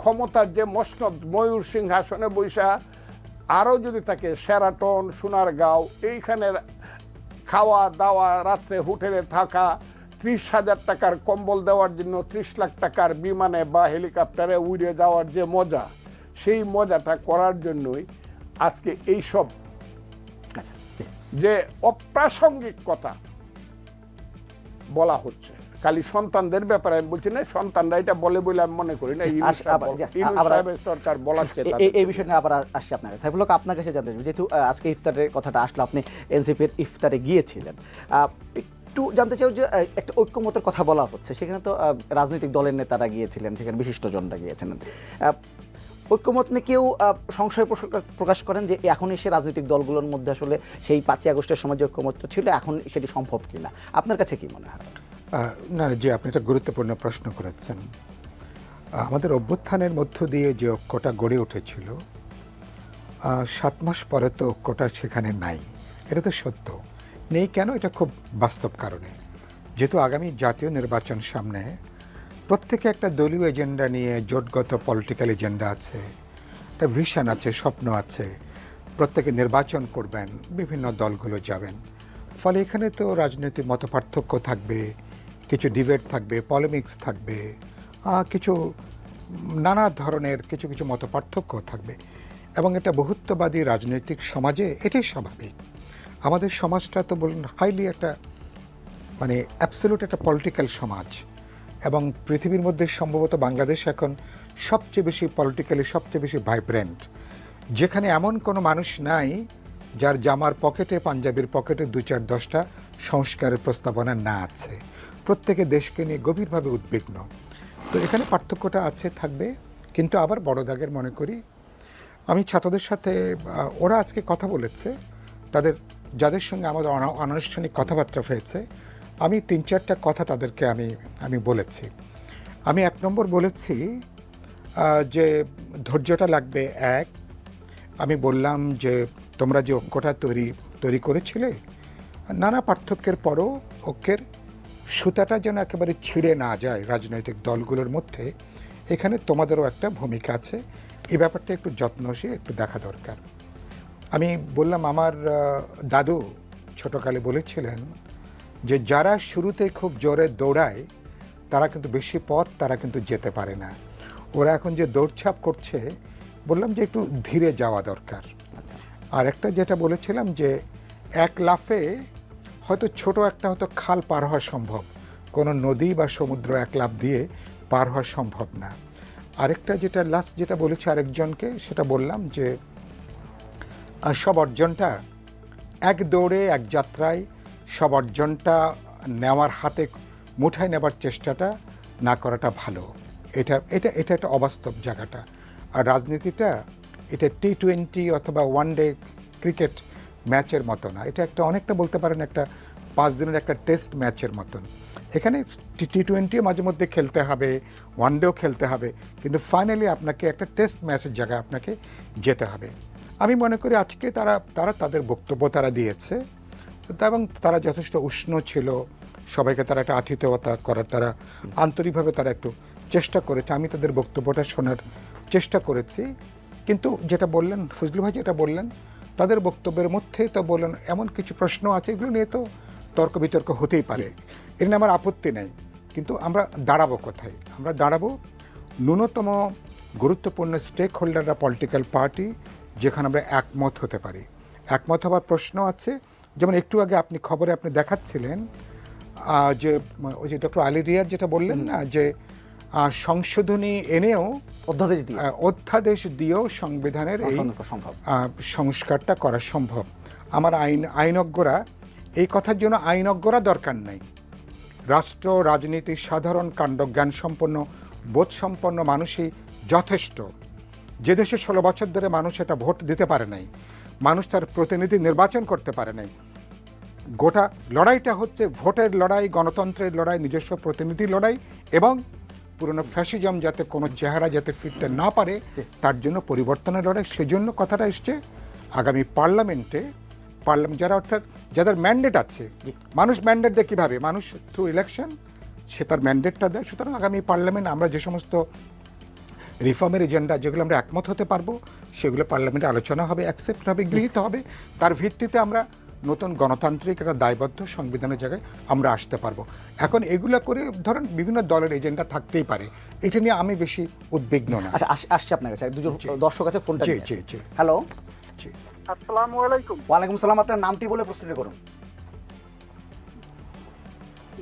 ক্ষমতার যে মসনদ ময়ূর সিংহাসনে বৈশা আরও যদি থাকে সেরাটন সোনারগাঁও এইখানে খাওয়া দাওয়া রাত্রে হোটেলে থাকা ত্রিশ হাজার টাকার কম্বল দেওয়ার জন্য ত্রিশ লাখ টাকার বিমানে বা হেলিকপ্টারে উড়ে যাওয়ার যে মজা সেই মজাটা করার জন্যই আজকে এইসব আচ্ছা যে অপ্রাসঙ্গিক কথা বলা হচ্ছে। খালি সন্তানদের ব্যাপারে আমি বলছি না সন্তানরা এটা বলে বলে আমি মনে করি না সাহেবের সরকার এ- এই বিষয় নিয়ে আবার আসছি আপনার কাছে। সাইফুল হক, আপনার কাছে জানতে যেহেতু আজকে ইফতারের কথাটা আসলো আপনি এনসিপির ইফতারে গিয়েছিলেন। একটু জানতে চাই যে একটা ঐক্যমতের কথা বলা হচ্ছে সেখানে তো রাজনৈতিক দলের নেতারা গিয়েছিলেন সেখানে বিশিষ্টজনরা গিয়েছিলেন। আহ, ঐক্যমত নিয়ে কেউ সংশয় প্রকাশ- করেন যে এখন এসে রাজনৈতিক দলগুলোর মধ্যে আসলে সেই পাঁচই আগস্টের সময় যে ঐক্যমত ছিল এখন সেটি সম্ভব কিনা? আপনার কাছে কি মনে হয়? না জি আপনি একটা গুরুত্বপূর্ণ প্রশ্ন করেছেন। আমাদের অভ্যুত্থানের মধ্য দিয়ে যে ঐক্যটা গড়ে উঠেছিল সাত মাস পরে তো ঐক্যটা সেখানে নাই। এটা তো সত্য। নেই কেন? এটা খুব বাস্তব কারণে। যেহেতু আগামী জাতীয় নির্বাচন সামনে প্রত্যেকে একটা দলীয় এজেন্ডা নিয়ে জোটগত পলিটিক্যাল এজেন্ডা আছে, একটা ভিশন আছে, স্বপ্ন আছে। প্রত্যেকে নির্বাচন করবেন, বিভিন্ন দলগুলো যাবেন। ফলে এখানে তো রাজনৈতিক মতপার্থক্য থাকবে কিছু ডিবেট থাকবে পলিমিক্স থাকবে কিছু নানা ধরনের কিছু কিছু মতপার্থক্য থাকবে। এবং এটা বহুত্ববাদী রাজনৈতিক সমাজে এটাই স্বাভাবিক। আমাদের সমাজটা তো বলুন হাইলি একটা মানে অ্যাবসলিউট একটা পলিটিক্যাল সমাজ। এবং পৃথিবীর মধ্যে সম্ভবত বাংলাদেশ এখন সবচেয়ে বেশি পলিটিক্যালি সবচেয়ে বেশি ভাইব্রেন্ট যেখানে এমন কোনো মানুষ নাই যার জামার পকেটে পাঞ্জাবির পকেটে দু চার দশটা সংস্কারের প্রস্তাবনা না আছে। প্রত্যেকে দেশকে নিয়ে গভীরভাবে উদ্বিগ্ন। তো এখানে পার্থক্যটা আছে, থাকবে। কিন্তু আবার বড় দাগের মনে করি, আমি ছাত্রদের সাথে ওরা আজকে কথা বলেছে, তাদের, যাদের সঙ্গে আমাদের অনা- অনানুষ্ঠানিক কথাবার্তা হয়েছে, আমি তিন চারটা কথা তাদেরকে আমি আমি বলেছি। আমি এক নম্বর বলেছি যে ধৈর্যটা লাগবে এক, আমি বললাম যে তোমরা যে ঐক্যটা তৈরি তৈরি করেছিলে, নানা পার্থক্যের পরও ঐক্যের সুতাটা যেন একেবারে ছিঁড়ে না যায় রাজনৈতিক দলগুলোর মধ্যে এখানে তোমাদেরও একটা ভূমিকা আছে। এই ব্যাপারটা একটু যত্নশীল একটু দেখা দরকার। আমি বললাম আমার দাদু ছোটকালে বলেছিলেন যে যারা শুরুতে খুব জোরে দৌড়ায় তারা কিন্তু বেশি পথ তারা কিন্তু যেতে পারে না। ওরা এখন যে দৌড়ছাপ করছে বললাম যে একটু ধীরে যাওয়া দরকার। আচ্ছা। আর একটা যেটা বলেছিলাম যে এক লাফে হয়তো ছোট একটা হয়তো খাল পার হওয়া সম্ভব। কোনো নদী বা সমুদ্র এক লাফ দিয়ে পার হওয়া সম্ভব না। আরেকটা যেটা লাস্ট যেটা বলেছে আরেকজনকে, সেটা বললাম যে সব অর্জনটা এক দৌড়ে, এক যাত্রায়, সব অর্জনটা নেওয়ার হাতে মুঠায় নেবার চেষ্টাটা না করাটা ভালো। এটা এটা এটা একটা অবাস্তব জায়গাটা। আর রাজনীতিটা, এটা টি টোয়েন্টি অথবা ওয়ান ডে ক্রিকেট ম্যাচের মতো না এটা একটা অনেকটা বলতে পারেন একটা পাঁচ দিনের একটা টেস্ট ম্যাচের মতন। এখানে টি টোয়েন্টিও মাঝে মধ্যে খেলতে হবে, ওয়ান ডেও খেলতে হবে, কিন্তু ফাইনালি আপনাকে একটা টেস্ট ম্যাচের জায়গায় আপনাকে যেতে হবে। আমি মনে করি আজকে তারা তারা তাদের বক্তব্য তারা দিয়েছে, এবং তারা যথেষ্ট উষ্ণ ছিল। সবাইকে তারা একটা আতিথেয়তা করার, তারা আন্তরিকভাবে তারা একটু চেষ্টা করেছে। আমি তাদের বক্তব্যটা শোনার চেষ্টা করেছি। কিন্তু যেটা বললেন ফজলু ভাই যেটা বললেন তাদের বক্তব্যের মধ্যে তো বললেন এমন কিছু প্রশ্ন আছে এগুলো নিয়ে তো তর্ক বিতর্ক হতেই পারে। এর নিয়ে আমার আপত্তি নেই। কিন্তু আমরা দাঁড়াবো কোথায়? আমরা দাঁড়াবো ন্যূনতম গুরুত্বপূর্ণ স্টেক হোল্ডাররা পলিটিক্যাল পার্টি যেখানে আমরা একমত হতে পারি। একমত হবার প্রশ্ন আছে। যেমন একটু আগে আপনি খবরে আপনি দেখাচ্ছিলেন যে ওই যে ডক্টর আলী রিয়ার যেটা বললেন না যে সংশোধনী এনেও অধ্যাদেশ দিয়ে অধ্যাদেশ দিয়েও সংবিধানের এই। সংস্কারটা করা সম্ভব। আমার আইন আইনজ্ঞরা এই কথার জন্য আইনজ্ঞরা দরকার নাই। রাষ্ট্র রাজনীতি সাধারণ কাণ্ডজ্ঞান সম্পন্ন বোধ সম্পন্ন মানুষই যথেষ্ট। যে দেশে ষোলো বছর ধরে মানুষ এটা ভোট দিতে পারে নাই মানুষ তার প্রতিনিধি নির্বাচন করতে পারে নাই। গোটা লড়াইটা হচ্ছে ভোটের লড়াই গণতন্ত্রের লড়াই নিজস্ব প্রতিনিধি লড়াই এবং পুরনো ফ্যাসিজম যাতে কোনো চেহারা যাতে ফিরতে না পারে তার জন্য পরিবর্তনের লড়াই সেজন্য কথাটা এসছে। আগামী পার্লামেন্টে পার্লামেন্ট যারা অর্থাৎ যাদের ম্যান্ডেট আছে মানুষ ম্যান্ডেট দেয় কীভাবে? মানুষ থ্রু ইলেকশন সে তার ম্যান্ডেটটা দেয়। সুতরাং আগামী পার্লামেন্ট আমরা যে সমস্ত রিফর্মের এজেন্ডা যেগুলো আমরা একমত হতে পারব সেগুলো পার্লামেন্টে আলোচনা হবে অ্যাকসেপ্ট হবে গৃহীত হবে। তার ভিত্তিতে আমরা নতুন গণতান্ত্রিক একটা দায়বদ্ধ সংবিধানের জায়গায় আমরা আসতে পারব। এখন এগুলো করে ধরেন বিভিন্ন দলের এজেন্ডা থাকতেই পারে। এটা নিয়ে আমি বেশি উদ্বিগ্ন না। আচ্ছা আস- আসছি আপনার কাছে। দুজন দর্শক আছে ফোনটা জি, জি, জি। হ্যালো। জি। আসসালামু আলাইকুম। ওয়ালাইকুম সালাম আপনার নামটি বলে প্রশ্নটি করুন।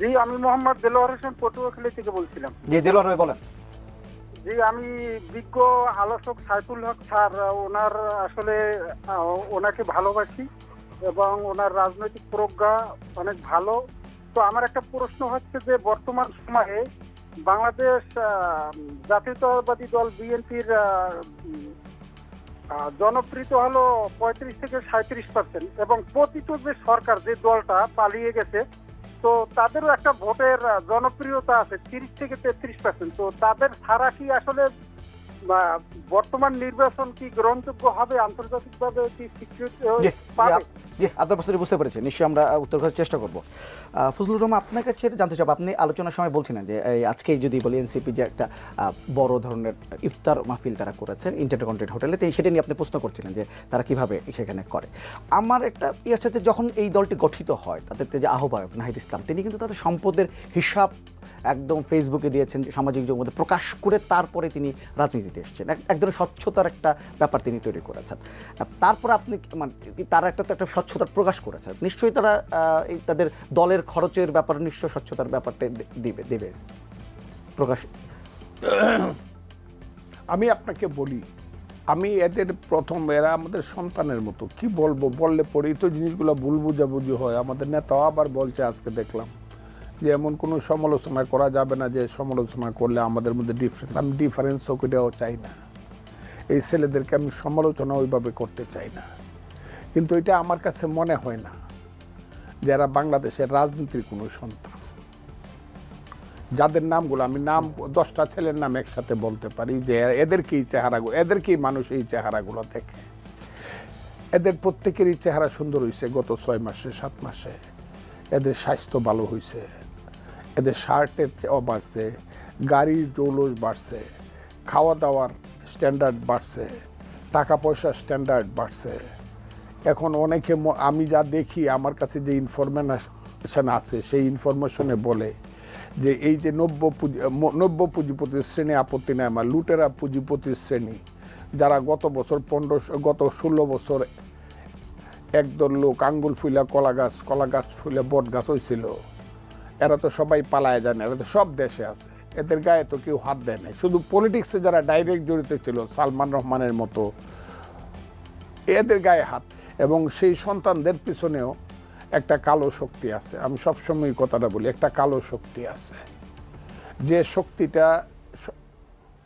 জি আমি মোহাম্মদ দেলোয়ার হোসেন পটুয়াখালী থেকে বলছিলাম। জি দিলওয়ার ভাই বলেন। জি আমি বিজ্ঞ আলোচক সাইফুল হক স্যার ওনার আসলে ওনাকে ভালোবাসি। এবং ওনার রাজনৈতিক প্রজ্ঞা অনেক ভালো। তো আমার একটা প্রশ্ন হচ্ছে যে, বর্তমান সময়ে বাংলাদেশ জাতীয়তাবাদী দল বিএনপির জনপ্রিয়তা হলো পঁয়ত্রিশ থেকে সাঁত্রিশ পার্সেন্ট এবং পতিত যে সরকার, যে দলটা পালিয়ে গেছে, তো তাদেরও একটা ভোটের জনপ্রিয়তা আছে তিরিশ থেকে তেত্রিশ পার্সেন্ট তো তাদের ছাড়া কি আসলে বর্তমান নির্বাচন কি গ্রহণযোগ্য হবে? আন্তর্জাতিকভাবে কি স্বীকৃতি জি, জি, পাবে। জি আপনার প্রশ্নটি বুঝতে পেরেছি। নিশ্চয়ই আমরা উত্তর করার চেষ্টা করব। ফজলুর রহমান আপনার কাছে জানতে চাব আপনি আলোচনার সময় বলছিলেন যে এই আজকেই যদি বলি এনসিপি যে একটা বড় ধরনের ইফতার মাহফিল তারা করেছেন ইন্টারকন্টিনেন্ট হোটেলে তো সেটা নিয়ে আপনি প্রশ্ন করছিলেন যে তারা কীভাবে সেখানে করে। আমার একটা ইয়ে আছে যে যখন এই দলটি গঠিত হয় তাদের যে আহ্বায়ক নাহিদ ইসলাম তিনি কিন্তু তাদের সম্পদের হিসাব একদম ফেসবুকে দিয়েছেন সামাজিক যোগাযোগের মধ্যে প্রকাশ করে তারপরে তিনি রাজনীতিতে এসেছেন। এক- ধরনের স্বচ্ছতার একটা ব্যাপার তিনি তৈরি করেছেন। তারপর আপনি মানে তারা একটা তো একটা স্বচ্ছতার প্রকাশ করেছেন। নিশ্চয়ই তারা এই তাদের দলের খরচের ব্যাপারে নিশ্চয় স্বচ্ছতার ব্যাপারটা দিবে দেবে। প্রকাশ আমি আপনাকে বলি, আমি এদের প্রথম, এরা আমাদের সন্তানের মতো। কি বলব? বললে পরেই তো জিনিসগুলো ভুল বুঝাবুঝি হয়। আমাদের নেতাও আবার বলছে, আজকে দেখলাম। যে এমন কোনো সমালোচনা করা যাবে না যে সমালোচনা করলে আমাদের মধ্যে ডিফারেন্স আমি ডিফারেন্স ওটাও চাই না। এই ছেলেদেরকে আমি সমালোচনা ওইভাবে করতে চাই না। কিন্তু এটা আমার কাছে মনে হয় না যারা বাংলাদেশের রাজনীতির কোনো সন্তান। যাদের নামগুলো আমি নাম, দশটা ছেলের নাম একসাথে বলতে পারি যে এদেরকেই চেহারাগুলো এদেরকেই মানুষ এই চেহারাগুলো দেখে। এদের প্রত্যেকেরই চেহারা সুন্দর হয়েছে গত ছয় মাসে, সাত মাসে। এদের স্বাস্থ্য ভালো হয়েছে এদের শার্টের বাড়ছে, গাড়ির জৌলস বাড়ছে খাওয়া দাওয়ার স্ট্যান্ডার্ড বাড়ছে টাকা পয়সার স্ট্যান্ডার্ড বাড়ছে। এখন অনেকে আমি যা দেখি, আমার কাছে যে ইনফরমেশন আছে, সেই ইনফরমেশনে বলে যে এই যে নব্য পুঁজি নব্য পুঁজিপতির শ্রেণি আপত্তি নেয় আমার লুটেরা পুঁজিপতির শ্রেণি, যারা গত বছর পনেরো গত ষোলো বছর একদল লোক আঙ্গুল ফুলা কলা গাছ কলা গাছ ফুলে বট গাছ হয়েছিল এরা তো সবাই পালায় জানে, এরা তো সব দেশে আছে। এদের গায়ে তো কেউ হাত দেয় নাই। শুধু পলিটিক্সে যারা ডাইরেক্ট জড়িত ছিল, সালমান রহমানের মতো, এদের গায়ে হাত। এবং সেই সন্তানদের পিছনেও একটা কালো শক্তি আছে। আমি সবসময় কথাটা বলি, একটা কালো শক্তি আছে। যে শক্তিটা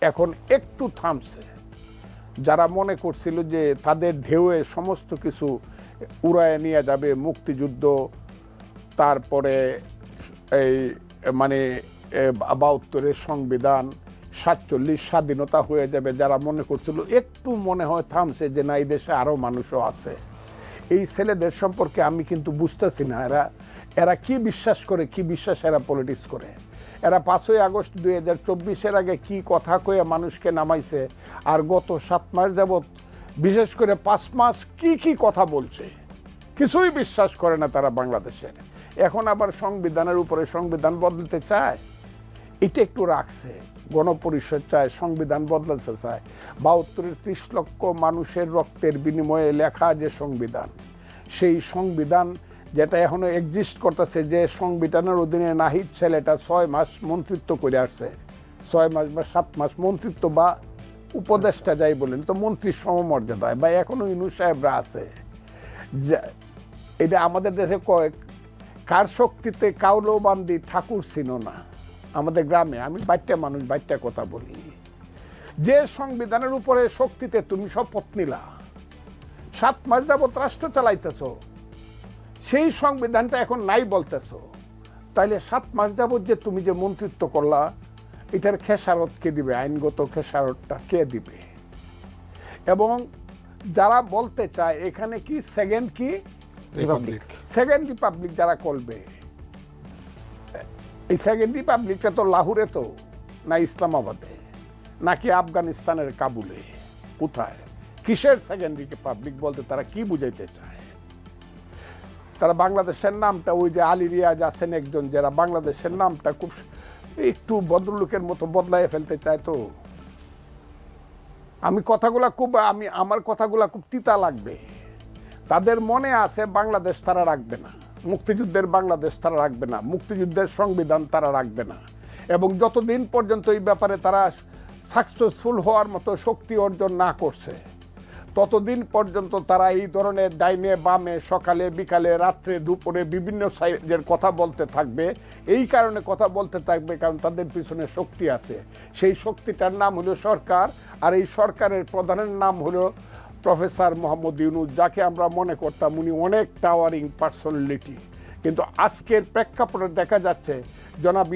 এখন একটু থামছে। যারা মনে করছিল যে তাদের ঢেউয়ে সমস্ত কিছু উড়ায় নিয়ে যাবে, মুক্তিযুদ্ধ, তারপরে এই মানে বাহাত্তরের সংবিধান সাতচল্লিশ স্বাধীনতা হয়ে যাবে যারা মনে করছিল, একটু মনে হয় থামছে যে না, এই দেশে আরও মানুষও আছে। এই ছেলেদের সম্পর্কে আমি কিন্তু বুঝতেছি না এরা এরা কি বিশ্বাস করে, কি বিশ্বাস এরা পলিটিক্স করে। এরা পাঁচই আগস্ট দুই হাজার চব্বিশের আগে কি কথা কয়ে মানুষকে নামাইছে, আর গত সাত মাস যাবৎ বিশেষ করে পাঁচ মাস কি কি কথা বলছে, কিছুই বিশ্বাস করে না তারা বাংলাদেশের। এখন আবার সংবিধানের উপরে সংবিধান বদলতে চায়? এটা একটু রাখছে। গণপরিষদ চায়, সংবিধান বদলাতে চায়। বাহাত্তরের ত্রিশ লক্ষ মানুষের রক্তের বিনিময়ে লেখা যে সংবিধান, সেই সংবিধান যেটা এখনও এক্সিস্ট করতেছে, যে সংবিধানের অধীনে নাহিদ ছেলেটা ছয় মাস মন্ত্রিত্ব করে আসছে। ছয় মাস বা সাত মাস মন্ত্রিত্ব বা উপদেষ্টা যাই বলেন, তো মন্ত্রীর সমমর্যাদায় বা এখনও ইনু সাহেবরা আছে। যা- এটা আমাদের দেশে কয়েক কার শক্তিতে কাউলো বান্দি ঠাকুর ছিল না? আমাদের গ্রামে আমি বাইটটা মানুষ, বাইটটা কথা বলি। যে সংবিধানের উপরে শক্তিতে তুমি শপথ নিলা, সাত মাস যাবত রাষ্ট্র চালাইতেছ, সেই সংবিধানটা এখন নাই বলতেছ। তাইলে সাত মাস যাবত যে তুমি যে মন্ত্রিত্ব করলা, এটার খেসারত কে দিবে? আইনগত খেসারতটা কে দিবে? এবং যারা বলতে চায়, এখানে কি সেকেন্ড কি? রিপাবলিক সেকেন্ড রিপাবলিক যারা করবে, এই সেকেন্ড রিপাবলিকটা তো লাহোরে তো, না ইসলামাবাদে, নাকি আফগানিস্তানের কাবুলে, কোথায়? কিসের সেকেন্ড রিপাবলিক বলতে তারা কি বুঝাইতে চায়? তারা বাংলাদেশের নামটা, ওই যে আলী রিয়াজ আছেন একজন, যারা বাংলাদেশের নামটা খুব একটু ভদ্রলোকের মতো বদলায় ফেলতে চায় তো। আমি কথাগুলা খুব, আমি, আমার কথাগুলা খুব তিতা লাগবে। তাদের মনে আছে বাংলাদেশ তারা রাখবে না। মুক্তিযুদ্ধের বাংলাদেশ তারা রাখবে না। মুক্তিযুদ্ধের সংবিধান তারা রাখবে না। এবং যতদিন পর্যন্ত এই ব্যাপারে তারা সাকসেসফুল হওয়ার মতো শক্তি অর্জন না করছে, ততদিন পর্যন্ত তারা এই ধরনের ডাইনে বামে সকালে, বিকালে, রাত্রে, দুপুরে বিভিন্ন সাইজের কথা বলতে থাকবে। এই কারণে কথা বলতে থাকবে কারণ তাদের পিছনে শক্তি আছে। সেই শক্তিটার নাম হলো সরকার, আর এই সরকারের প্রধানের নাম হলো প্রফেসর মোহাম্মদ ইউনুস, যাকে আমরা মনে করতাম উনি অনেক টাওয়ারিং পার্সোনালিটি কিন্তু আজকের প্রেক্ষাপটে দেখা যাচ্ছে, জনাব